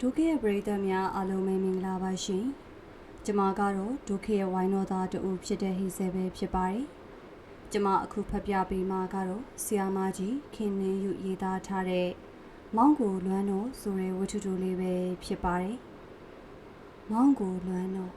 ဒုက္ခရဲ့ပရိသတ်များအားလုံးပဲမင်္ဂလာပါရှင်။ကျမကတော့ဒုက္ခရဲ့ဝိုင်းတော်သားတူဖြစ်တဲ့ဟိဆဲပဲဖြစ်ပါတယ်။ကျမအခုဖတ်ပြပေးမှာကတော့ဆီယာမကြီးခင်နှင်းယူရေးသားထားတဲ့မောင်းကိုလွမ်းတော်ဆိုတဲ့ဝတ္ထုတူလေးပဲဖြစ်ပါတယ်။မောင်းကိုလွမ်းတော်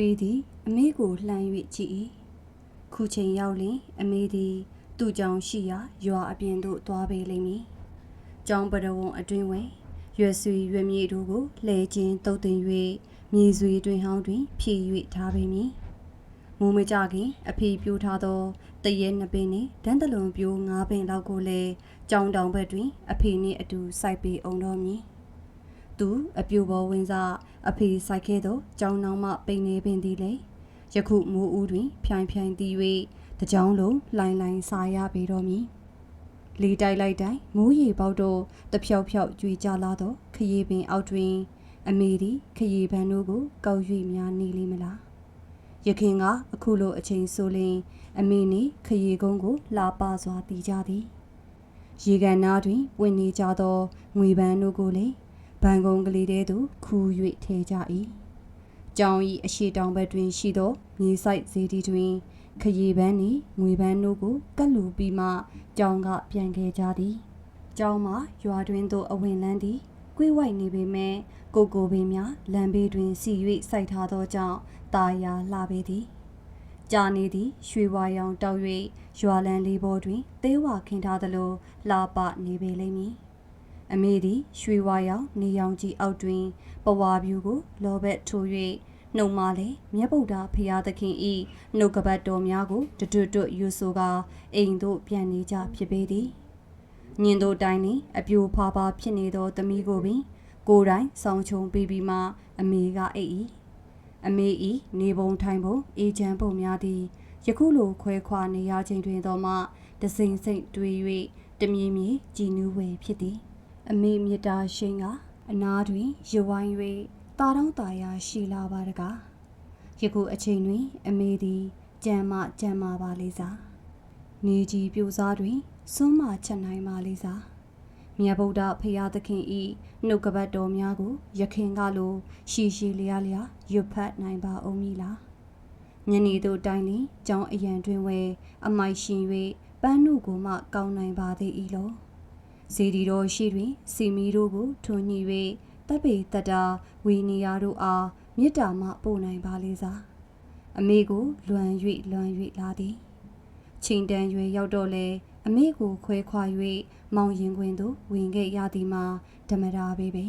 ထွေးသည် အမေကိုလှမ်း၍ကြည့်၏ခုချိန်ရောက်လျင် အမေသည် သူ့ကြောင့်ရှိရာရွာအပြင်သို့သွားပေလိမ့်မည်ကျောင်းပရဝုံအတွင်ဝင်ရွယ်ဆွေရွယ်မြေတို့ကိုလှဲခြင်းတုတ်တင်၍မြေဆွေတွင်ဟောင်းတွင်ဖြည့်၍ထားပေမည်မူမကြခင်အဖေပြိုးထားသောတရဲနှစ်ပင်နှင့်ဒန်းတလွန်ပြိုးငါးပင်လောက်ကိုလည်းကြောင်းတောင်ဘက်တွင် အဖေနှင့်အတူစိုက်ပေအောင်တော်မည် သူအပြူပေါ်ဝင်စားအဖေဆိုင်ခဲ့သောကြောင်းနောင်မှပိန်နေပင်သည်လေယခုမိုးဦးတွင် ဖြိုင်ဖြိုင်တီး၍တကြောင်လုံးလှိုင်လှိုင်စားရပေတော်မည်လေတိုက်လိုက်တိုင်းမိုးရေပေါက်တော့တဖြောက်ဖြောက်ကြွေကြလာသောခရီးပင်အောက်တွင် အမေသည်ခရီးပန်းတို့ကိုကောက်၍များနေလိမ့်မလားရခင်ကအခုလိုအချိန်ဆိုလျင် အမေနှင့်ခရီးကုန်းကို လာပစွာတည်ကြသည်ရေကန်နာတွင်ဝင်နေကြသောငွေပန်းတို့ကိုလည်း ဘန်ကုန်းကလေးတဲသို့ခူး၍ထဲကြ၏ကြောင်ဤအရှိတောင်ဘက်တွင်ရှိသောမြေဆိုင်ဇေဒီတွင်ခရီပန်းနှင့်ငွေပန်းတို့ကိုကတ်လူပြီးမှကြောင်ကပြန်ခဲ့ကြသည်ကြောင်မှာရွာတွင်သို့အဝင်လန်းသည်ကွေးဝိုက်နေပေမဲ့ကိုကိုပင်များလမ်းဘေးတွင်စီ၍စိုက်ထားသောကြောင့်ตาယာလှပေသည်ကြာနေသည်ရွှေဝါရောင်တောက်၍ရွာလန်းလေးပေါ်တွင်သေးဝခင်းထားသလိုလာပနေပေလိမ့်မည် အမေသည်ရွှေဝါရောင်နေရောင်ကြီးအောက်တွင်ပဝါပြူကို လောဘက်ထိုး၍နှုံမလည်းမြတ်ဗုဒ္ဓဖရာသခင်ဤနှုတ်ကပတ်တော်များကိုတွတ်တွတ်ယူဆိုကာအိမ်သို့ပြန်နေကြဖြစ်ပေသည်ညင်တို့တိုင်းနှင့်အပြိုဖာဖာဖြစ်နေသောသမီးကိုပင် ကိုယ်တိုင်ဆောင်ချုံပြီးပြီးမှအမေကအိတ်၏အမေဤနေပုံထိုင်ပုံအေချမ်းပုံများသည်ယခုလိုခွဲခွာနေရခြင်းတွင်တော့မှတစိမ့်စိမ့်တွေး၍တမြင်မြင်ကြည်နူးဝယ်ဖြစ်သည် အမေမြတ်တာရှင်ကအနားတွင်ရဝိုင်း၍တာတောင်းတာယာရှိလာပါတကားယခုအချိန်တွင် အမေသည်ကြံမကြံမာပါလေးစားနေကြီးပြိုစားတွင်စွန်းမချက်နိုင်ပါလေးစားမြတ်ဗုဒ္ဓဖရာသခင်ဤနှုတ်ကပတ်တော်များကိုယခင်ကလိုရှီရှီလျားလျားရွတ်ဖတ်နိုင်ပါဦးမည်လားညနေတို့တိုင်းလင်ကျောင်းအရန်တွင်ဝဲအမိုက်ရှင်၍ပန်းနုကိုမှကောင်းနိုင်ပါသေး၏လော ဇေဒီတော်ရှိတွင် စီမီတို့ကိုထွန်ညှိ၍တပ်ပေတတာဝီနီယာတို့အားမေတ္တာမှပို့နိုင်ပါလေစားအမေကိုလွန်၍လွန်၍လာသည်ချိန်တန်ရွယ်ရောက်တော့လေအမေကိုခွဲခွာ၍မောင်ရင်ခွင်သို့ဝင်ခဲ့ရသည်မှာဓမ္မရာပဲပဲ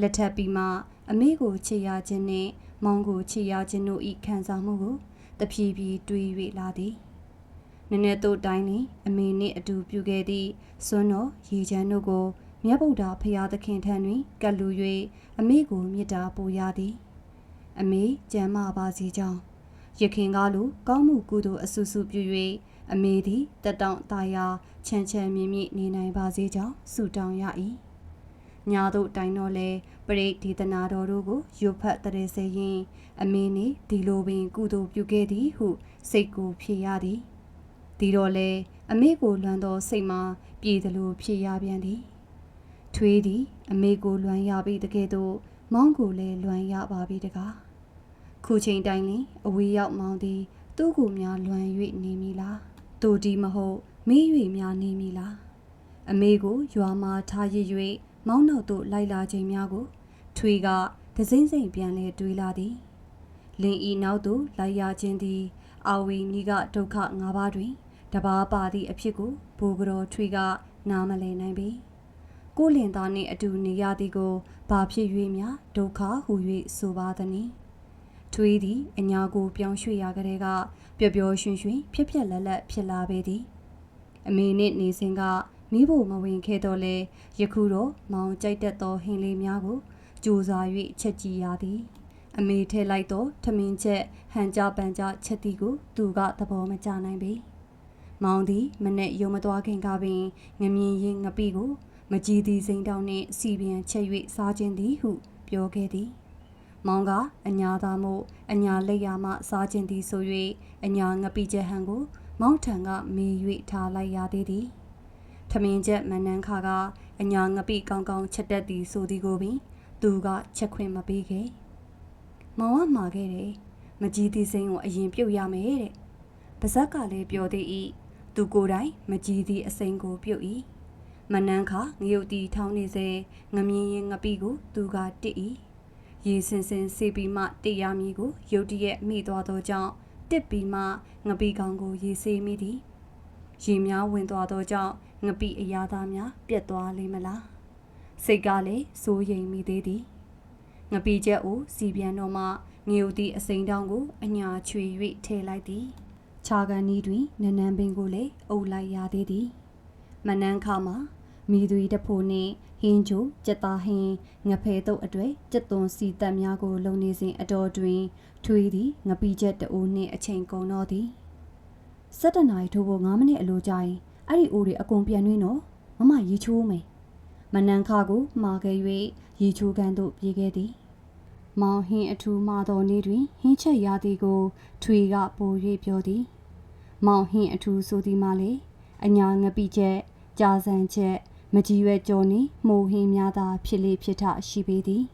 လက်ထပ်ပြီးမှအမေကိုချစ်ရခြင်းနှင့်မောင်ကိုချစ်ရခြင်းတို့ဤခံစားမှုကိုတဖြည်းဖြည်းတွေး၍လာသည် နည်းနည်းတို့တိုင်းနှင့်အမေနှင့်အတူပြုခဲ့သည့်စွန်းတော်ရေချမ်းတို့ကိုမြတ်ဗုဒ္ဓဖရာသခင်ထံတွင်ကတ်လူ၍အမေကိုမေတ္တာပို့ရသည် အမေကြမ်းမာပါစေကြောင်းရခင်ကားလိုကောင်းမှုကုသိုလ်အဆူဆူပြု၍အမေသည်တက်တောင့်တာယာချမ်းချမ်းမြင့်မြင့်နေနိုင်ပါစေကြောင်းဆုတောင်းရ၏ညာတို့တိုင်တော့လဲပရိဒေသနာတော်တို့ကိုရွတ်ဖတ်တဲ့စေရင် အမေနေဒီလိုပင်ကုသိုလ်ပြုခဲ့သည်ဟု စိတ်ကိုဖြေရသည် ဒီတော့လဲအမေကိုလွမ်းသောစိတ်မှာပြည်သလိုဖြေရပြန်သည်ထွေးသည်အမေကိုလွမ်းရပြီတကယ်တော့မောင်းကိုလည်းလွမ်းရပါပြီတကားခုချိန်တိုင်းလင်အဝေးရောက်မောင်းသည်သူ့ကိုများလွမ်း၍နေမည်လားတူဒီမဟုတ်မေး၍များနေမည်လားအမေကိုရွာမှာထားရ၍မောင်းနောက်သို့လိုက်လာချိန်များကို ထွေးကဒစိမ့်စိမ့်ပြန်လဲတွေးလာသည်လင်ဤနောက်သို့လိုက်ရခြင်းသည် အာဝီနီကဒုက္ခ၅ပါးတွင် တဘာပါသည့်အဖြစ်ကိုဘိုးကတော်ထွေကနားမလည်နိုင်ပေကိုလင်သားနှင့်အတူနေရသည်ကိုဘာဖြစ်၍များဒုက္ခဟူ၍ဆိုပါသနည်းထွေးသည်အညာကိုပြောင်းရွှေ့ရကလေးကပျော်ပျော်ရွှင်ရွှင်ဖြစ်ဖြစ်လက်လက်ဖြစ်လာပေသည်အမေနှင့်နေစဉ်ကမိဖို့မဝင်ခဲ့တော့လဲယခုတော့မောင်ကြိုက်တတ်သောဟင်းလေးများကိုကြိုးစား၍ချက်ကြည့်ရသည်အမေထဲလိုက်တော့ထမင်းချက်ဟန်ကြပန်ကြချက်သည်ကိုသူကသဘောမကျနိုင်ပေ။ မောင်သည်မနဲ့ယုံမသွားခင်ကပင်ငမြင်ရင်ငပိကိုမကြည်သည်စိန်တောင်းနှင့်စီပြန်ချက်၍စားခြင်းသည်ဟုပြောခဲ့သည်မောင်ကအညာသားမို့အညာလက်ရမှစားခြင်းသည်ဆို၍အညာငပိချက်ဟန်ကို မောင်ထံကမေး၍ထားလိုက်ရသေးသည်ထမင်းချက်မနန်းခါကအညာငပိကောင်းကောင်းချက်တတ်သည်ဆိုသည်ကိုပင် သူကချက်ခွင့်မပေးခဲ့မောင်ကမှာခဲ့တယ်မကြီးသည်စိမ့်ကိုအရင်ပြုတ်ရမယ်တဲ့ပါဇက်ကလည်းပြောသေး၏ သူကိုယ်တိုင်မကြီးသည်အစိမ့်ကိုပြုတ်၏မနန်းခါငရုတ်တီထောင်းနေစေငမြင်းရင်ငပိကိုသူကတစ်၏ရေစင်စင်စေပြီးမှတစ်ရမည်ကိုရုတ်တရက်မိသွားသောကြောင့်တစ်ပြီးမှငပိကောင်ကိုရေစေးမိသည်ရေများဝင်သွားသောကြောင့်ငပိအရာသားများပြက်သွားလိမ့်မလားစိတ်ကလည်းစိုးရိမ်မိသေးသည်ငပိချက်ကိုစီပြန်တော့မှငရုတ်တီအစိမ်းတောင်းကိုအညာချွေ၍ထဲလိုက်သည် ခြာကန်ဤတွင်နနန်းပင်ကိုလည်းအုပ်လိုက်ရသေးသည်မနန်းခါမှာမိသူတဖို့နှင့်ဟင်းချိုကြက်သားဟင်းငဖဲတုပ်အတွေ့ကြက်သွန်စီတက်များကိုလုံနေစဉ်အတော်တွင် ထွေးသည်ငပီချက်တအိုးနှင့်အချိန်ကုန်တော့သည်၁၇နာရီထိုးဖို့9မိနစ်အလိုကြာရင်အဲ့ဒီအိုးတွေအကုန်ပြန်နှွေးနော်မမရေချိုးမယ်မနန်းခါကိုမှာခဲ့၍ရေချိုးကန်သို့ပြေးခဲ့သည် မောင်ဟင်းအထူးမှသောနေ့တွင်ဟင်းချက်ရသည်ကို ထွေကပို၍ပြောသည် မောင်ဟင်းအထူးဆိုသည်မှလေအညာငပိချက်ကြာစံချက်မကြီးရွယ်ကြော်နေမှုဟင်းများသာဖြစ်လေဖြစ်ထရှိပေသည်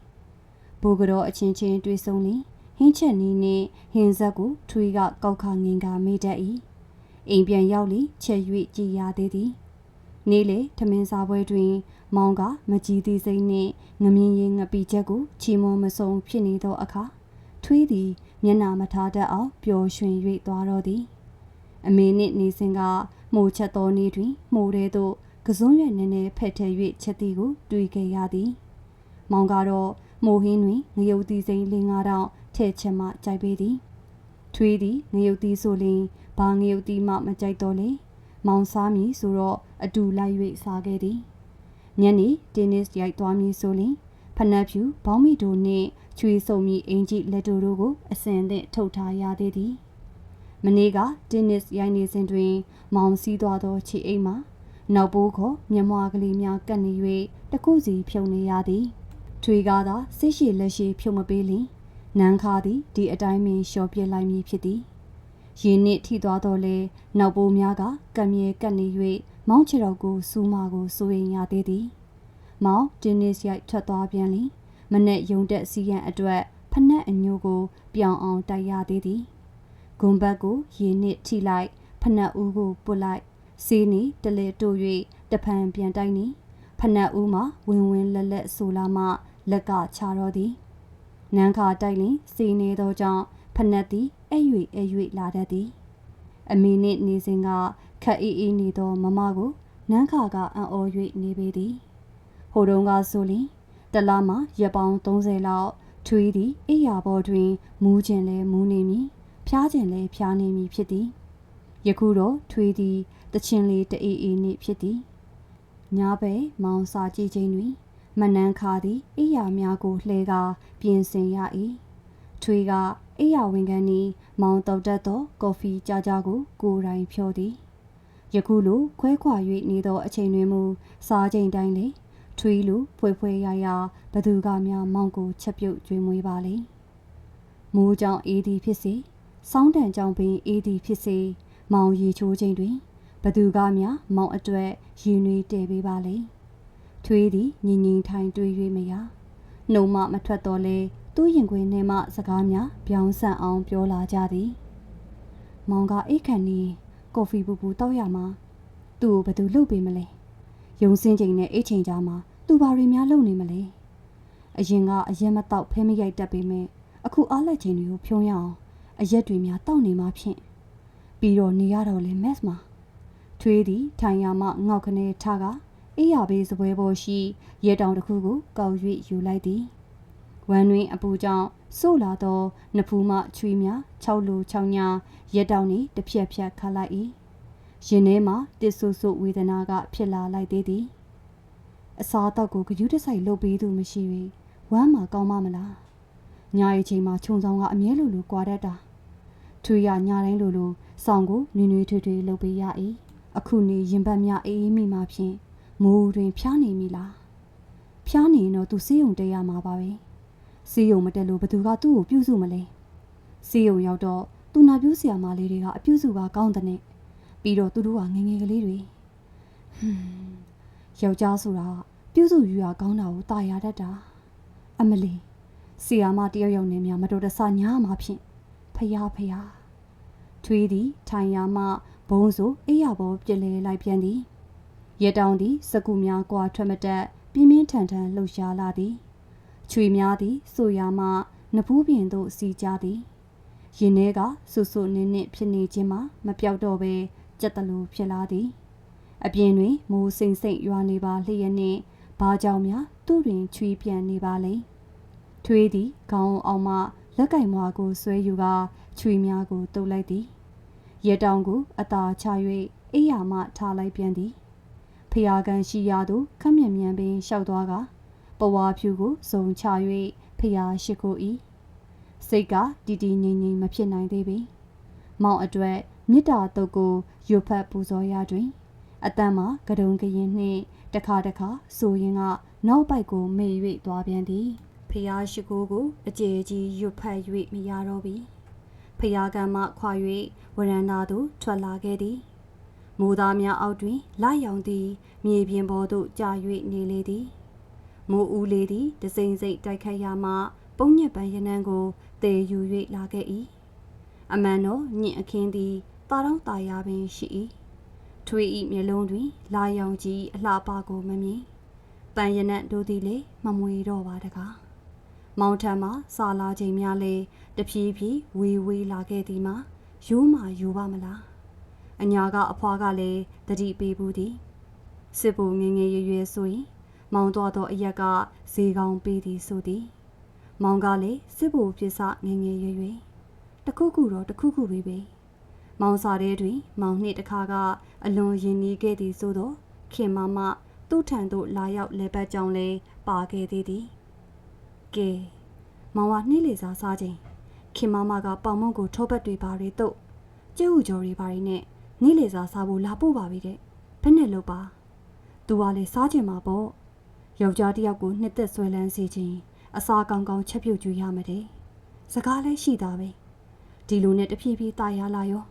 ဘိုးကတော့အချင်းချင်းတွေ့ဆုံလင်ဟင်းချက်နီးနှင့်ဟင်းဆက်ကိုထွေးကကောက်ခငင်ကမေးတတ်၏အိမ်ပြန်ရောက်လီချက်၍ကြည်ရသေးသည်နေ့လေထမင်းစားပွဲတွင် မောင်ကမကြီးသေးစိမ့်နှင့်ငမြင်းရင်ငပီချက်ကိုချီမွန်မဆုံဖြစ်နေသောအခါထွေးသည်မျက်နာမထားတတ်အောင်ပျော်ရွှင်၍သွားတော့သည် အမေနှင့်နေစဉ်ကမှုချက်သောနေ့တွင်မှုတဲ့သို့ကစွန်းရွက်နည်းနည်းဖက်ထဲ၍ချက်သည်ကိုတွေ့ခဲ့ရသည်မောင်ကတော့မိုဟင်းတွင်ငရုတ်သီးစိမ်းလေးငါးတောင်ထဲ့ချက်မှကြိုက်ပေသည်ထွေးသည်ငရုတ်သီးဆိုလျင်ဘာငရုတ်သီးမှမကြိုက်တော့လေမောင်စားမည်ဆိုတော့အတူလိုက်၍စားခဲ့သည်ညနေတင်းနစ်ရိုက်သွားမည်ဆိုလျင်ဖနက်ဖြူဘောင်းမီတို့နှင့်ချွေစုံမီအင်ကြီးလက်တို့တို့ကိုအစင်သင့်ထုတ်ထားရသေးသည် မနေ့ကတင်းနစ်ရိုက်နေစဉ်တွင် မောင်စီးသွားသောခြေအိမ်မှာနောက်ပိုးခေါ်မျက်မွားကလေးများကပ်နေ၍တခုစီဖြုံနေရသည်ထွေကားသာစိတ်ရှိလက်ရှိဖြုံမပေးလင်နန်းခါသည်ဒီအတိုင်းပင်လျှော်ပြစ်လိုက်မည်ဖြစ်သည်ရင်နစ်ထိသွားတော့လေနောက်ပိုးများကကံမြဲကပ်နေ၍မောင်းချတော်ကိုစူးမကိုစိုးရင်ရသေးသည် မောင်တင်းနစ်ရိုက်ထွက်သွားပြန်လင်မနဲ့ယုံတက်စီရန်အတွက်ဖနက်အညိုကို ပြောင်းအောင်တိုက်ရသေးသည် ဂွန်ဘတ်ကိုရေနစ်ထိလိုက်ဖနက်ဦးကိုပုတ်လိုက်စီးနီတလေတို့၍တဖန်ပြန်တိုက်နီဖနက်ဦးမှာဝင်ဝင်လက်လက်ဆိုလာမှလက်ကချတော့သည်နန်းခါတိုက်လင်စီနေသောကြောင့်ဖနက်သည်အဲ့၍အဲ့၍လာတတ်သည်အမေနှင့်နေစဉ်ကခက်အေးအေးနေသောမမကိုနန်းခါကအံ့ဩ၍နေပေသည်ဟိုတုန်းကဆိုလျင်တလားမှာရပောင်30လောက်ထွေးသည်အိယာဘောတွင်မူးကျင်လဲမူးနေမည် ဖျားကျင်လဲဖျားနေမည်ဖြစ်သည်ယခုတော့ထွေးသည်တချင်းလေးတအေးအေးနှင့်ဖြစ်သည်ညာပဲမောင်စာကြည့်ခြင်းတွင်မနန်းခါသည်အိယာများကိုလှဲကာပြင်ဆင်ရ၏ထွေးကအိယာဝင်ကန်နီမောင်တောက်တတ်သောကော်ဖီကြာကြာကိုကိုယ်တိုင်ဖြောသည်ယခုလိုခွဲခွာ၍နေသောအချိန်တွင်မူစားချိန်တိုင်းလေထွေးလိုဖွေဖွေရရဘသူကများမောင်ကိုချက်ပြုတ်ကျွေးမွေးပါလေမိုးကြောင့်အေးသည်ဖြစ်စေ စောင်းတန်ကြောင့်ပင်အေးသည်ဖြစ်စေမောင်ရီချိုးချိန်တွင်ဘသူကများမောင်အတွက်ရင်နွေးတည်ပေးပါလေထွေးသည်ငင်ငင်ထိုင်တွေး၍မရနှုံမမထွက်တော့လေသူ့ရင်ခွင်ထဲမှစကားများပြောင်းဆန့်အောင်ပြောလာကြသည်မောင်ကအိတ်ခန့်နေကော်ဖီပူပူတောက်ရမှာသူ့ကိုဘသူလှုပ်ပေးမလဲယုံစင်းချိန်နဲ့အိတ်ချိန်ကြားမှာသူဘာတွေများလုပ်နေမလဲအရင်ကအရက်မတောက်ဖဲမရိုက်တတ်ပေမဲ့အခုအားလက်ချိန်တွေကိုဖြုံးရအောင် အရက်တွေများတောက်နေမှဖြင့်ပြီးတော့နေရတော့လေမက်စ်မှာထွေးသည်ထိုင်ရမှငေါက်ခနဲထားကအေးရဘေးစပွဲပေါ်ရှိရဲတောင်တစ်ခုကိုကောက်၍ယူလိုက်သည်ဝမ်းတွင်အပူကြောင့်ဆို့လာသောနဖူးမှချွေများ၆လူ၆ညာရဲတောင်နှင့်တစ်ဖြက်ဖြက်ခတ်လိုက်၏ရင်ထဲမှာတစ်ဆူဆူဝေဒနာက ဖြစ်လာလိုက်သေးသည်အစာတော့ကိုဂယုတစိုက်လုပ်ပေးသူမရှိ၍ဝမ်းမှာကောင်းမမလားညာရီချိန်မှာခြုံဆောင်ကအမြဲလိုလိုကြွားတတ်တာ ထွေရညာတိုင်းလိုလိုစောင်းကိုနွေနွေထွေထွေလုပ်ပေးရ၏အခုနေရင်ပတ်များအေးအေးမိမှဖြင့်မိုးတွင်ဖျားနေမိလားဖျားနေရင်တော့သူစေးုံတက်ရမှာပါပဲစီယုံမတက်လို့ဘသူကသူ့ကိုပြုစုမလဲစီယုံရောက်တော့သူနာပြူးဆရာမလေးတွေကအပြုစုပါကောင်းတဲ့နဲ့ပြီးတော့သူတို့ကငယ်ငယ်ကလေးတွေဟွန်းယောက်ျားဆိုတာပြုစုယူရကောင်းတာကိုတာယာတတ်တာအမလီဆီယာမတယောက်ယောက်နဲ့များမတော်တဆညားမှာဖြင့် ဖယားဖယားထွေးသည်ထိုင်ရာမှဘုံဆိုအေးရပေါ်ပြစ်လဲလိုက်ပြန်သည်ရတောင်သည်စကုများကွာထွက်မတက်ပြင်းပြင်းထန်ထန်လှုပ်ရှားလာသည်ချွေများသည်ဆိုရာမှနဖူးပြင်သို့စီကြသည်ရင်ထဲကဆူဆူနင်းနစ်ဖြစ်နေခြင်းမှာမပြောက်တော့ဘဲကြက်တလူဖြစ်လာသည်အပြင်တွင်မိုးစိမ့်စိမ့်ရွာနေပါလျက်နှင့်ဘာကြောင့်များသူ့တွင်ချွေပြန်နေပါလိမ့်ထွေးသည်ခေါင်းအောင်မှ လက်ကင်မွားကိုဆွဲယူကာချွေများကိုတုပ်လိုက်သည်ရတောင်ကိုအသာချ၍အိယာမှထားလိုက်ပြန်သည်ဖျားကန်ရှိရာသို့ခက်မြင်မြန်ပင်လျှောက်သွားကပဝါဖြူကိုစုံချ၍ဖျားရှိကို၏စိတ်ကတီတီငိမ့်ငိမ့်မဖြစ်နိုင်သေးပေမောင်အတွက်မေတ္တာတုတ်ကိုရွတ်ဖတ်ပူဇော်ရတွင် အတန်မှာကဒုံကရင်နှင့်တခါတခါဆိုရင်ကနောက်ပိုက်ကိုမေ့၍သွားပြန်သည် ဖျားရှိခိုးကိုအကျေကြီးရွတ်ဖတ်၍မရတော့ပြီဖျားကံမှခွာ၍ဝရန်သာသို့ထွက်လာခဲ့သည်မိုးသားများအောက်တွင်လာရောင်သည် မြေပြင်ပေါ်သို့ကြာ၍နေလေသည်မိုးဦးလေးသည်တစိမ့်စိတ်တိုက်ခတ်ရမှ ပုံညက်ပန်းရနံကိုတည်ယူ၍လာခဲ့၏အမှန်တော့ညင်အခင်းသည်တာတော့တာယာပင်ရှိ၏ထွေဤမျက်လုံးတွင် လာရောင်ကြီးအလှပကိုမမြင်ပန်ရနံ့တို့သည်လေမမွေတော့ပါတကား မောင်ထံမှစာလာချိန်များလေတဖြည်းဖြည်းဝေဝေးလာခဲ့သည်မှာရိုးမှရိုးပါမလားအညာကအဖွားကလည်းတတိပေးဘူးသည်စစ်ဘူငငယ်ရွယ်ရွယ်ဆိုရင်မောင်တော်သောအရက်ကဈေးကောင်းပေးသည်ဆိုသည်မောင်ကလည်းစစ်ဘူပြစ်စငငယ်ရွယ်ရွယ်တခုခုတော့တခုခုပဲပဲမောင်စာတဲ့တွင် မောင်နှင့်တခါကအလွန်ရင်နီးခဲ့သည်ဆိုတော့ခင်မမသူ့ထံသို့လာရောက်လဲပတ်ကြောင်းလဲပါခဲ့သေးသည် ကဲမောင်ကနှိလေစားစားခြင်းခင်မမကပေါင်မုံကိုထောပတ်တွေပါတွေတော့ကျဲဥကြော်တွေပါတွေနဲ့နှိလေစားစားဖို့လာပို့ပါပြီတဲ့ဘယ်နဲ့လုပ်ပါသူကလည်းစားခြင်းမှာပေါ့ယောက်ျားတစ်ယောက်ကိုနှစ်သက်ဆွဲလန်းစေခြင်းအစာကောင်းကောင်းချက်ပြုတ်ကြည့်ရမယ်တဲ့စကားလည်းရှိတာပဲဒီလိုနဲ့တဖြည်းဖြည်းတာယာလာရော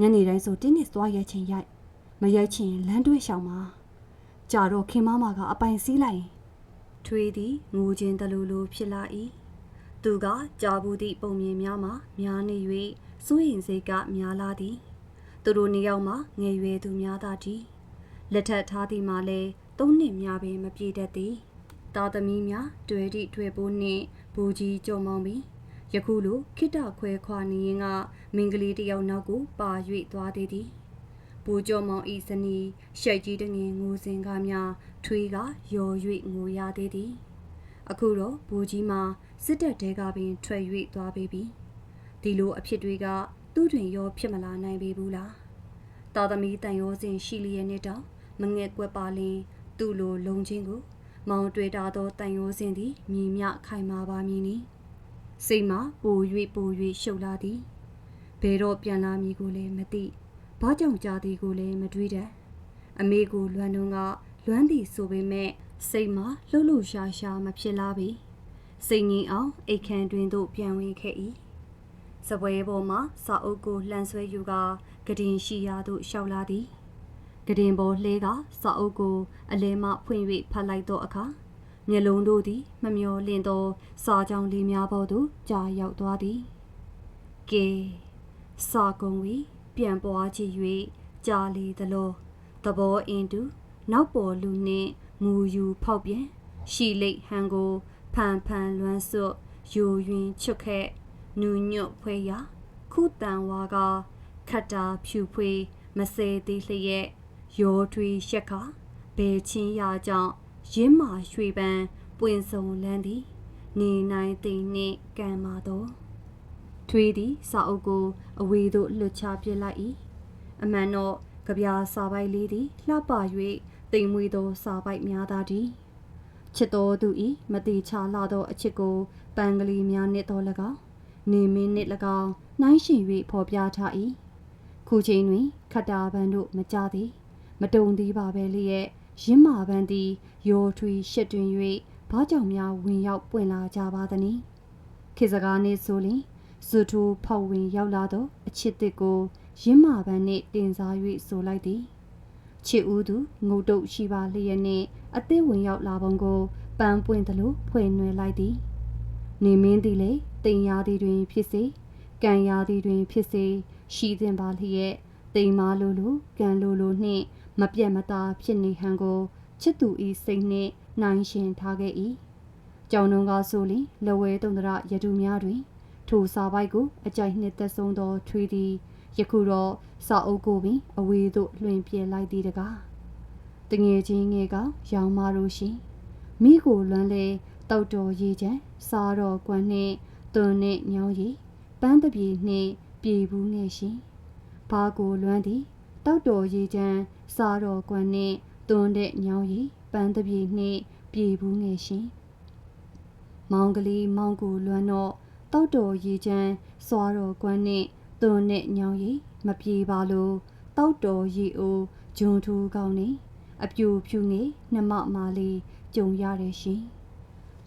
ညနေတိုင်းဆိုတင်းနစ်သွားရဲချင်းရိုက်မရိုက်ချင်လမ်းတွဲရှောင်ပါကြာတော့ခင်မမကအပိုင်စည်းလိုက် ထွေးသည်ငိုခြင်းတလူလူဖြစ်လာ၏သူကကြာဘူးသည့်ပုံမြင်များမှာများနေ၍စိုးရင်စိတ်ကများလာသည်သူတို့နှစ်ယောက်မှငယ်ရွယ်သူများသာတည်းလက်ထပ်ထားသည်မှာလည်းသုံးနှစ်များပင်မပြည့်တတ်သည်တာသမီများတွေ့သည့်တွေ့ပိုးနှင့်ဘူကြီးကြုံမောင်းပြီးယခုလိုခိတခွဲခွာနေရင်ကမင်္ဂလေးတယောက်နောက်ကိုပါ၍သွားသေးသည် ဘူကျော်မောင်ဤဇနီးရှိတ်ကြီးတငင်ငိုစင်ကားများထွေးကယော်၍ငိုရသေးသည်အခုတော့ဘူကြီးမှာစစ်တပ်တဲကပင်ထွက်၍သွားပေပြီဒီလိုအဖြစ်တွေကသူ့တွင်ရောဖြစ်မလာနိုင်ပေဘူးလားတာသမီတန်ရောစဉ်ရှိလျက်နဲ့တော့မငဲ့ကွက်ပါလင်သူ့လိုလုံချင်းကိုမောင်တွေ့တာသောတန်ရောစဉ်သည်မြည်မြခိုင်မာပါမည်နီစိတ်မှာပို၍ပို၍ရှုပ်လာသည်ဘယ်တော့ပြန်လာမည်ကိုလည်းမသိ ဘာကြောင့်ကြာသည်ကိုလည်းမတွေးတတ်အမေကိုလွမ်းတုံးကလွမ်းသည်ဆိုပေမဲ့စိတ်မှာလှုပ်လှုပ်ရှားရှားမဖြစ်လာပြီစိတ်ငြိမ်အောင်အိတ်ခမ်းတွင်သို့ပြန်ဝင်ခဲ့၏စပွဲပေါ်မှာစာအုပ်ကိုလှန်ဆွဲယူကာဂဒင်ရှိရာသို့ရှောက်လာသည်ဂဒင်ပေါ်လှဲကစာအုပ်ကိုအလဲမှဖွင့်၍ဖတ်လိုက်သောအခါမျက်လုံးတို့သည်မမျောလင့်သော စာကြောင်လေးများပေါ်သို့ကြာရောက်သွားသည်ကဲစာကုံဝီ ပြန်ပွားကြည့်၍ကြာလေသလိုသဘောအင်းတူနောက်ပေါ်လူနှင့်မူယူဖောက်ပြန်ရှီလိတ်ဟန်ကိုဖန်ဖန်လွမ်းစွတ်ယိုယွင်ချွတ်ခဲ့နူညွတ်ဖွဲရာခုတန်ဝါကခတ်တာဖြူဖွေးမစဲသေးလျက်ရောထွေးရှက်ခါဘယ်ချင်းရာကြောင့်ရင်းမာရွှေပန်းပွင့်စုံလန်းသည်နေနိုင်သိနှင့်ကံမာတော့ ထွေးသည်စာအုပ်ကို အဝေးသို့လွတ်ချပစ်လိုက်၏အမှန်တော့ကြပြာစာပိုက်လေးသည်လှပ၍တိမ်မွေသောစာပိုက်များသာသည်ချစ်တော်သူဤမတိချလာသောအချစ်ကိုပန်းကလေးများနှင့်တော်၎င်းနေမင်းနှင့်၎င်းနှိုင်းရှင်၍ဖော်ပြထား၏ခုချိန်တွင်ခတ္တာဘန်တို့မကြသည်မတုံသေးပါပဲလျက်ရင်းမာပန်းသည်ယောထွေရှစ်တွင်၍ဘာကြောင့်များဝင်ရောက်ပွင့်လာကြပါသနည်းခေတ်စကားနှင့်ဆိုလျင် ဇူထိုဖောက်ဝင်ရောက်လာသောအချစ်တစ်ကိုရင်းမာပန်းနှင့်တင်စား၍ဆိုလိုက်သည်ချစ်ဦးသူငုတ်တုတ်ရှိပါလျက်နှင့်အသစ်ဝင်ရောက်လာပုံကိုပန်းပွင့်သလိုဖွင့်နွယ်လိုက်သည်နေမင်းသည်လေတင်ရာသည်တွင် ဖြစ်စေကံရာသည်တွင် ဖြစ်စေရှိသင်ပါလျက်တိမ်မာလိုလိုကံလိုလိုနှင့်မပြတ်မသားဖြစ်နေဟန်ကိုချစ်သူဤစိတ်နှင့်နိုင်ရှင်ထားခဲ့၏ကြောင်တုံးကဆိုလီလဝဲတုံတရရတုများတွင် ထိုစာပိုက်ကိုအကြိုက်နှစ်သက်ဆုံးသောထွေးသည်ယခုတော့စာအုပ်ကိုပင်အဝေးသို့လွှင့်ပြလိုက်သည်တကားတငယ်ချင်းငယ်ကရောင်မာတို့ရှင်မိကိုလွမ်းလေတောက်တော်ရေချမ်းစားတော်ကွမ်းနှင့်သွန်နှင့်ညောင်းရီပန်းတပြေနှင့်ပြေဘူးနှင့်ရှင်ဘာကိုလွမ်းသည်တောက်တော်ရေချမ်းစားတော်ကွမ်းနှင့်သွန်တဲ့ညောင်းရီပန်းတပြေနှင့်ပြေဘူးနှင့်ရှင်မောင်ကလေးမောင်ကိုလွမ်းတော့ တောက်တော်ရေချမ်းစွာတော်ကွမ်းနှင့်သွန်နဲ့ညောင်းရီမပြေပါလို့တောက်တော်ရီအိုဂျွန်ထူကောင်းနေအပြူဖြူနေနှမမာလေးကြုံရတယ်ရှင်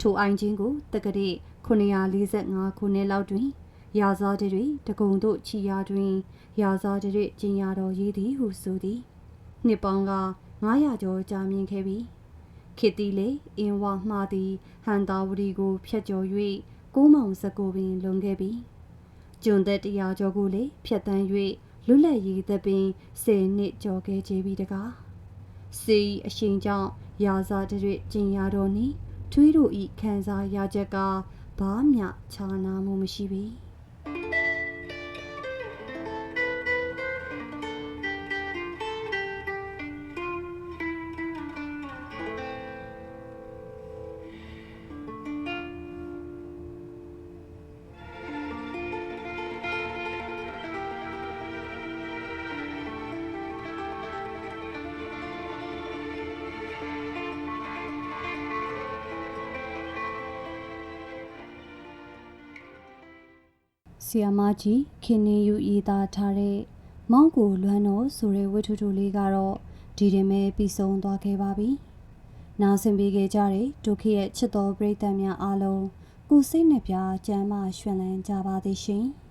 ထိုအိုင်ချင်းကိုတက္ကရာ945ခုနှစ်လောက်တွင်ရာဇာတတွေတကုံတို့ချီယာတွင်ရာဇာတတွေကျင်ရတော်ရေးသည်ဟုဆိုသည်နှစ်ပေါင်းက900ကျော်ကြာမြင့်ခဲ့ပြီခေတီလေအင်းဝမှားသည်ဟန်တာဝရီကိုဖျက်ကျော်၍ ကိုးမောင်စကိုပင်လွန်ခဲ့ပြီကျွန်းသက်တရားကျော်ကိုလေဖျက်တမ်း၍လွတ်လပ်ရေးသက်ပင်10နှစ်ကျော်ခဲ့ကြပြီတကားစီအရှင်ကြောင့်ရာဇာတတွေကျင်ရတော်နီထွေးတို့ဤခံစားရချက်ကဘာမျှခြားနာမှုမရှိပြီ ဆီယာမကြီးခင်နေယူဤသားထားတဲ့မောင်ကိုလွမ်းတော်ဆိုတဲ့ဝတ္ထုတူလေးကတော့ဒီတင်မဲ့ပြီးဆုံးသွားခဲ့ပါပြီ။နားဆင်ပေးခဲ့ကြတဲ့ဒုက္ခရဲ့ချစ်တော်ပရိသတ်များအားလုံးကုစိတ်နှပြကျမ်းမာရွှင်လန်းကြပါသည်ရှင်။